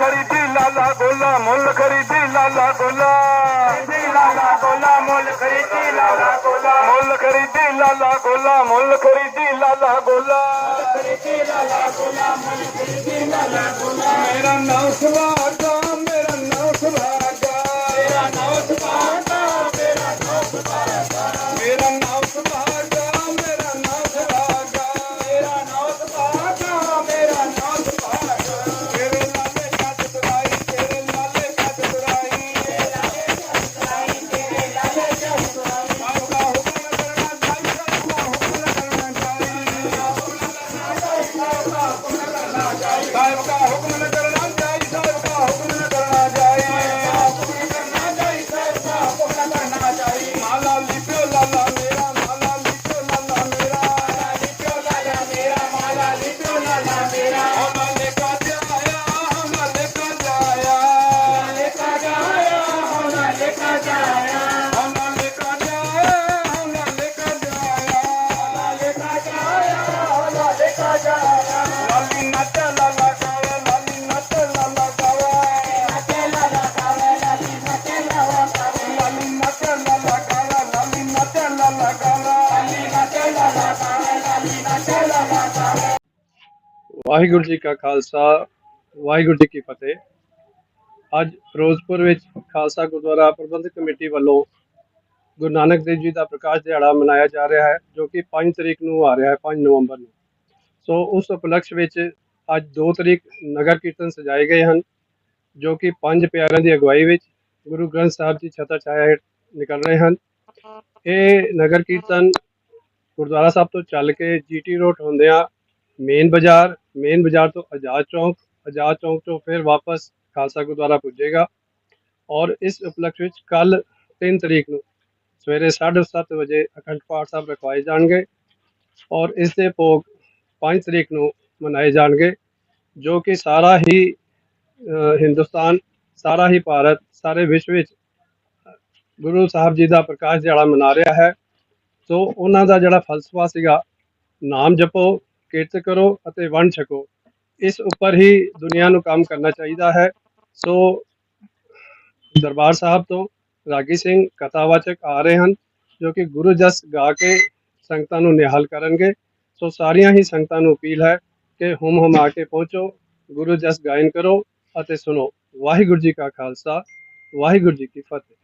खरीदी लाला गोला मुल खरीदी लाला गोला लाला गोला मुल खरीदी लाला गोला मुल खरीदी लाला गोला मुल खरीदी लाला गोला मेरा नाम ਵਾਹਿਗੁਰੂ ਜੀ ਕਾ ਖਾਲਸਾ, ਵਾਹਿਗੁਰੂ ਜੀ ਕੀ ਫਤਿਹ। ਅੱਜ ਫਿਰੋਜ਼ਪੁਰ ਵਿੱਚ ਖਾਲਸਾ ਗੁਰਦੁਆਰਾ ਪ੍ਰਬੰਧਕ ਕਮੇਟੀ ਵੱਲੋਂ ਗੁਰੂ ਨਾਨਕ ਦੇਵ ਜੀ ਦਾ ਪ੍ਰਕਾਸ਼ ਦਿਹਾੜਾ ਮਨਾਇਆ ਜਾ ਰਿਹਾ ਹੈ, ਜੋ ਕਿ 5 ਤਰੀਕ ਨੂੰ ਆ ਰਿਹਾ ਹੈ 5 ਨਵੰਬਰ ਨੂੰ। ਸੋ ਉਸ ਉਪਲਕਸ਼ ਵਿੱਚ ਅੱਜ 2 ਤਰੀਕ ਨਗਰ ਕੀਰਤਨ ਸਜਾਏ ਗਏ ਹਨ, ਜੋ ਕਿ ਪੰਜ ਪਿਆਰਿਆਂ ਦੀ ਅਗਵਾਈ ਵਿੱਚ ਗੁਰੂ ਗ੍ਰੰਥ ਸਾਹਿਬ ਦੀ ਛਤਰ ਛਾਇਆ ਹੇਠ ਨਿਕਲ ਰਹੇ ਹਨ। ਇਹ ਨਗਰ ਕੀਰਤਨ ਗੁਰਦੁਆਰਾ ਸਾਹਿਬ ਤੋਂ ਚੱਲ ਕੇ ਜੀਟੀ ਰੋਡ ਹੁੰਦਿਆਂ ਮੇਨ ਬਾਜ਼ਾਰ ਮੇਨ ਬਾਜ਼ਾਰ ਤੋਂ ਆਜ਼ਾਦ ਚੌਂਕ ਆਜ਼ਾਦ ਚੌਂਕ ਤੋਂ ਫਿਰ ਵਾਪਸ ਖਾਲਸਾ ਗੁਰਦੁਆਰਾ ਪੁੱਜੇਗਾ ਔਰ ਇਸ ਉਪਲਕਸ਼ ਵਿੱਚ ਕੱਲ 3 ਤਰੀਕ ਨੂੰ ਸਵੇਰੇ 7:30 ਵਜੇ ਅਖੰਡ ਪਾਠ ਸਾਹਿਬ ਰਖਵਾਏ ਜਾਣਗੇ ਔਰ ਇਸ ਦੇ ਭੋਗ 5 ਤਰੀਕ ਨੂੰ ਮਨਾਏ ਜਾਣਗੇ, ਜੋ ਕਿ ਸਾਰਾ ਹੀ ਹਿੰਦੁਸਤਾਨ, ਸਾਰਾ ਹੀ ਭਾਰਤ, ਸਾਰੇ ਵਿਸ਼ਵ ਵਿੱਚ ਗੁਰੂ ਸਾਹਿਬ ਜੀ ਦਾ ਪ੍ਰਕਾਸ਼ ਦਿਹਾੜਾ ਮਨਾ ਰਿਹਾ ਹੈ। ਸੋ ਉਹਨਾਂ ਦਾ ਜਿਹੜਾ ਫਲਸਫਾ ਸੀਗਾ, ਨਾਮ ਜਪੋ, ਕਿਰਤ ਕਰੋ ਅਤੇ ਵੰਡ ਛਕੋ, ਇਸ ਉੱਪਰ ਹੀ ਦੁਨੀਆ ਨੂੰ ਕੰਮ ਕਰਨਾ ਚਾਹੀਦਾ ਹੈ। ਸੋ ਦਰਬਾਰ ਸਾਹਿਬ ਤੋਂ ਰਾਗੀ ਸਿੰਘ ਕਥਾਵਾਚਕ ਆ ਰਹੇ ਹਨ, ਜੋ ਕਿ ਗੁਰੂ ਜਸ ਗਾ ਕੇ ਸੰਗਤਾਂ ਨੂੰ ਨਿਹਾਲ ਕਰਨਗੇ। ਸੋ ਸਾਰੀਆਂ ਹੀ ਸੰਗਤਾਂ ਨੂੰ ਅਪੀਲ ਹੈ ਕਿ ਹੁਮ ਆ ਕੇ ਪਹੁੰਚੋ, ਗੁਰੂ ਜਸ ਗਾਇਨ ਕਰੋ ਅਤੇ ਸੁਣੋ। ਵਾਹਿਗੁਰੂ ਜੀ ਕਾ ਖਾਲਸਾ, ਵਾਹਿਗੁਰੂ ਜੀ ਕੀ ਫਤਿਹ।